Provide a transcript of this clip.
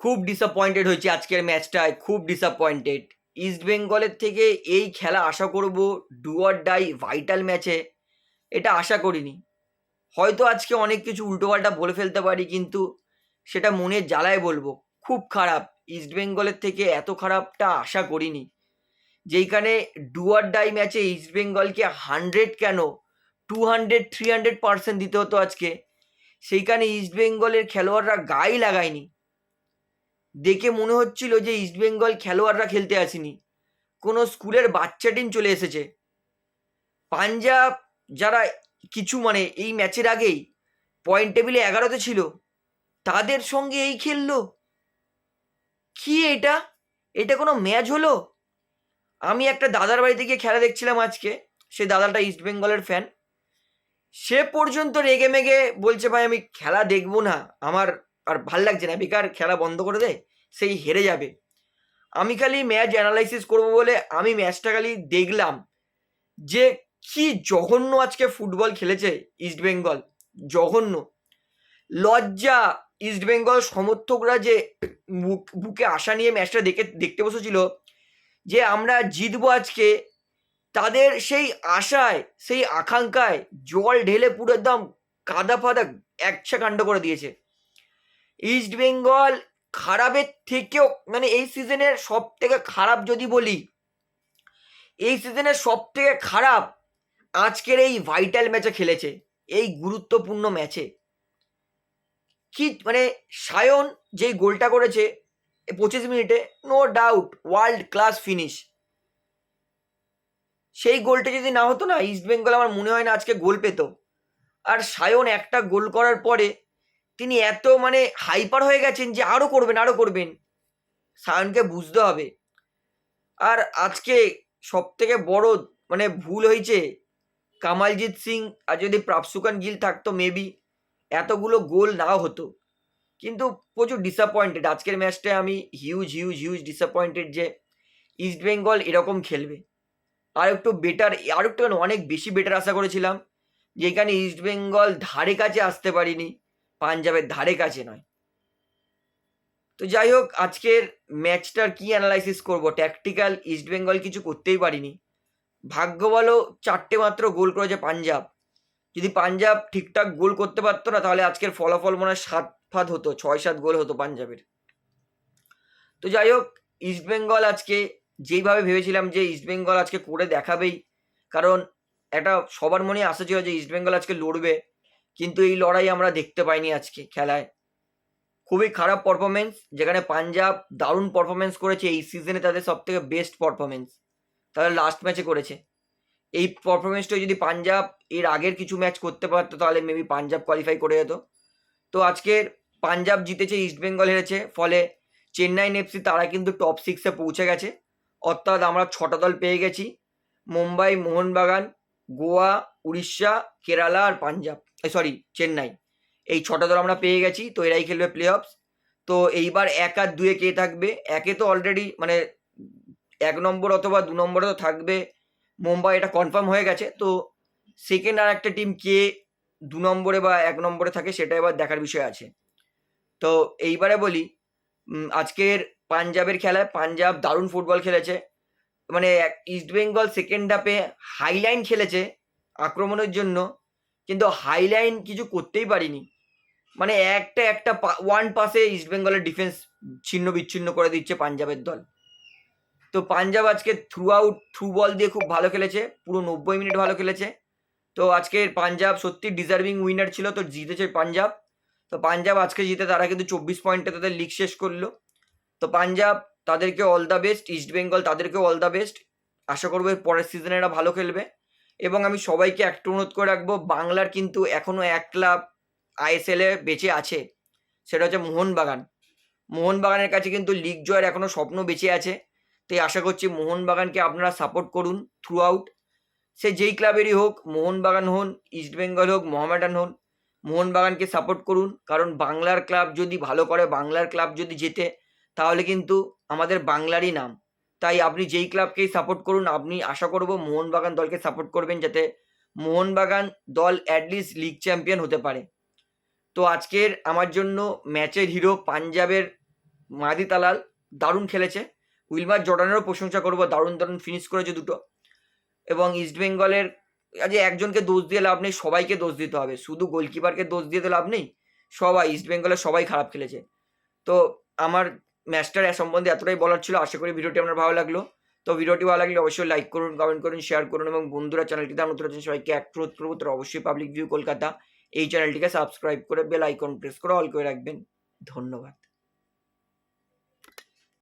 খুব ডিসঅ্যাপয়েন্টেড হয়েছে আজকের ম্যাচটায় খুব ডিসঅ্যাপয়েন্টেড ইস্ট বেঙ্গলের থেকে এই খেলা আশা করব ডুয়ার ডাই ভাইটাল ম্যাচে এটা আশা করিনি। হয়তো আজকে অনেক কিছু উল্টোপাল্টা বলে ফেলতে পারি, কিন্তু সেটা মনের জ্বালায় বলব, খুব খারাপ। ইস্ট বেঙ্গলের থেকে এত খারাপটা আশা করিনি। যেইখানে ডুয়ার ডাই ম্যাচে ইস্ট বেঙ্গলকে হান্ড্রেড কেন two hundred three hundred percent দিতে হতো আজকে, সেইখানে ইস্ট বেঙ্গলের খেলোয়াড়রা গায়ে লাগায়নি। দেখে মনে হচ্ছিল যে ইস্ট বেঙ্গল খেলোয়াড়রা খেলতে আসেনি। কোনো স্কুলের বাচ্চা টিম চলে এসেছে। পাঞ্জাব যারা কিছু মানে এই ম্যাচের আগেই পয়েন্ট টেবিলে এগারোতে ছিল, তাদের সঙ্গে এই খেললো। কি এটা? এটা কোনো ম্যাচ হলো? আমি একটা দাদার বাড়িতে গিয়ে খেলা দেখছিলাম আজকে, সে দাদাটা ইস্ট বেঙ্গলের ফ্যান সে পর্যন্ত রেগে মেগে বলছে, ভাই, আমি খেলা দেখব না। আমার আর ভালো লাগছে না। বেকার খেলা বন্ধ করে দে। সেই হেরে যাবে। আমি খালি ম্যাচ অ্যানালাইসিস করব বলে আমি ম্যাচটা খালি দেখলাম যে কি জঘন্য আজকে ফুটবল খেলেছে ইস্ট বেঙ্গল, জঘন্য। লজ্জা ইস্ট বেঙ্গল সমর্থকরা যে বুক বুকে আশা নিয়ে ম্যাচটা দেখে, দেখতে বসেছিল যে আমরা জিতবো আজকে, তাদের সেই আশায়, সেই আকাঙ্ক্ষায় জল ঢেলে পুরো একদম কাদা ফাদা একছা কাণ্ড করে দিয়েছে। ইস্ট বেঙ্গল খারাপের থেকেও মানে এই সিজনের সব থেকে খারাপ যদি বলি, এই সিজনের সব থেকে খারাপ আজকের এই ভাইটাল ম্যাচে খেলেছে, এই গুরুত্বপূর্ণ ম্যাচে কি মানে সায়ন যেই গোলটা করেছে পঁচিশ মিনিটে no doubt world class finish সেই গোলটা যদি না হতো না ইস্ট বেঙ্গল আমার মনে হয় না আজকে গোল পেত। আর সায়ন একটা গোল করার পরে তিনি এত মানে হাইপার হয়ে গেছেন যে আরও করবেন আরও করবেন। সায়নকে বুঝতে হবে। আর আজকে সব থেকে বড় মানে ভুল হয়েছে কামালজিৎ সিং আর যদি প্রাপসুকান গিল থাকতো মেবি এতগুলো গোল নাও হতো। কিন্তু প্রচুর ডিসঅ্যাপয়েন্টেড আজকের ম্যাচটায় আমি হিউজ হিউজ হিউজ ডিসঅ্যাপয়েন্টেড যে ইস্ট বেঙ্গল এরকম খেলবে। আর একটু বেটার আর একটু অনেক বেশি বেটার আশা করেছিলাম যেখানে ইস্ট বেঙ্গল ধারে কাছে আসতে পারিনি। পাঞ্জাবের ধারে কাছে নয়। তো যাই হোক আজকের ম্যাচটার কি অ্যানালাইসিস করব? ট্যাকটিক্যাল ইস্ট বেঙ্গল কিছু করতেই পারিনি। ভাগ্য বলো, চারটে মাত্র গোল করেছে পাঞ্জাব। যদি পাঞ্জাব ঠিকঠাক গোল করতে পারতো না, তাহলে আজকের ফলাফল মনে হয় সাত ফাত হতো, ছয় সাত গোল হতো পাঞ্জাবের। তো যাই হোক ইস্ট বেঙ্গল আজকে, যেইভাবে ভেবেছিলাম যে ইস্ট বেঙ্গল আজকে করে দেখাবেই, কারণ একটা সবার মনে আশা ছিল যে ইস্ট বেঙ্গল আজকে লড়বে। কিন্তু এই লড়াই আমরা দেখতে পাইনি আজকে খেলায়। খুবই খারাপ পারফরমেন্স যেখানে পাঞ্জাব দারুণ পারফরমেন্স করেছে, এই সিজনে তাদের সব থেকে বেস্ট পারফরমেন্স তারা লাস্ট ম্যাচে করেছে। এই পারফরমেন্সটা যদি পাঞ্জাব এর আগের কিছু ম্যাচ করতে পারতো, তাহলে মেবি পাঞ্জাব কোয়ালিফাই করে যেত। তো আজকের পাঞ্জাব জিতেছে ইস্ট বেঙ্গল হেরেছে, ফলে চেন্নাইন এফসি তারা কিন্তু টপ সিক্সে পৌঁছে গেছে। অর্থাৎ আমরা ছটা দল পেয়ে গেছি। মুম্বাই, মোহনবাগান, গোয়া, উড়িষ্যা, কেরালা আর পাঞ্জাব। সরি চেন্নাই এই ছটা দল আমরা পেয়ে গেছি, তো এরাই খেলবে প্লে অফস তো এইবার এক আর দুয়ে কে থাকবে? একে তো অলরেডি মানে এক নম্বর অথবা দু নম্বরে তো থাকবে। মুম্বাই এটা কনফার্ম হয়ে গেছে। তো সেকেন্ড আর একটা টিম কে দু নম্বরে বা এক নম্বরে থাকে, সেটা এবার দেখার বিষয় আছে। তো এইবারে বলি আজকের পাঞ্জাবের খেলায় পাঞ্জাব দারুণ ফুটবল খেলেছে। মানে ইস্ট বেঙ্গল সেকেন্ড হাফে হাইলাইন খেলেছে আক্রমণের জন্য। কিন্তু হাইলাইন কিছু করতেই পারিনি। মানে একটা একটা ওয়ান পাসে ইস্ট বেঙ্গলের ডিফেন্স ছিন্ন বিচ্ছিন্ন করে দিচ্ছে পাঞ্জাবের দল। তো পাঞ্জাব আজকে থ্রু আউট থ্রু বল দিয়ে খুব ভালো খেলেছে, পুরো নব্বই মিনিট ভালো খেলেছে। তো আজকে পাঞ্জাব সত্যি ডিজার্ভিং উইনার ছিল, তো জিতেছে পাঞ্জাব। তো পাঞ্জাব আজকে জিতে তারা কিন্তু চব্বিশ পয়েন্টে তাদের লিগ শেষ করল। তো পাঞ্জাব তাদেরকে all the best East Bengal তাদেরকেও অল দ্য বেস্ট আশা করব পরের সিজনে এরা ভালো খেলবে। এবং আমি সবাইকে একটা অনুরোধ করে রাখব, বাংলার কিন্তু এখনও এক ক্লাব আইএসএল বেঁচে আছে, সেটা হচ্ছে মোহনবাগান। মোহনবাগানের কাছে কিন্তু লিগ জয়ের এখনও স্বপ্ন বেঁচে আছে তাই আশা করছি মোহনবাগানকে আপনারা সাপোর্ট করুন থ্রু আউট সে যেই ক্লাবেরই হোক, মোহনবাগান হন ইস্টবেঙ্গল হোক মোহামেডান হন, মোহনবাগানকে সাপোর্ট করুন, কারণ বাংলার ক্লাব যদি ভালো করে, বাংলার ক্লাব যদি জেতে, তাহলে কিন্তু আমাদের বাংলারই নাম। তাই আপনি যেই ক্লাবকেই সাপোর্ট করুন, আপনি আশা করব মোহনবাগান দলকে সাপোর্ট করবেন যাতে মোহনবাগান দল অ্যাটলিস্ট লিগ চ্যাম্পিয়ন হতে পারে। তো আজকের আমার জন্য ম্যাচের হিরো পাঞ্জাবের মাদি তালাল দারুণ খেলেছে। উইলমার জর্ডানেরও প্রশংসা করব, দারুণ দারুণ ফিনিশ করেছে দুটো। এবং ইস্টবেঙ্গলের আজ একজনকে দোষ দিয়ে লাভ নেই, সবাইকে দোষ দিতে হবে। শুধু গোলকিপারকে দোষ দিয়ে তো লাভ নেই, সবাই ইস্টবেঙ্গলের সবাই খারাপ খেলেছে। তো আমার ম্যাচটার সম্বন্ধে এতটাই বলার ছিল, আশা করি ভিডিওটি আপনার ভালো লাগল। তো ভিডিওটি ভালো লাগলে অবশ্যই লাইক করুন কমেন্ট করুন শেয়ার করুন এবং বন্ধুরা চ্যানেলটিতে নতুন আছেন সবাইকে এক অনুরোধ করব। তো অবশ্যই পাবলিক ভিউ কলকাতা এই চ্যানেলটিকে সাবস্ক্রাইব করে বেল আইকন প্রেস করে অল করে রাখবেন। ধন্যবাদ।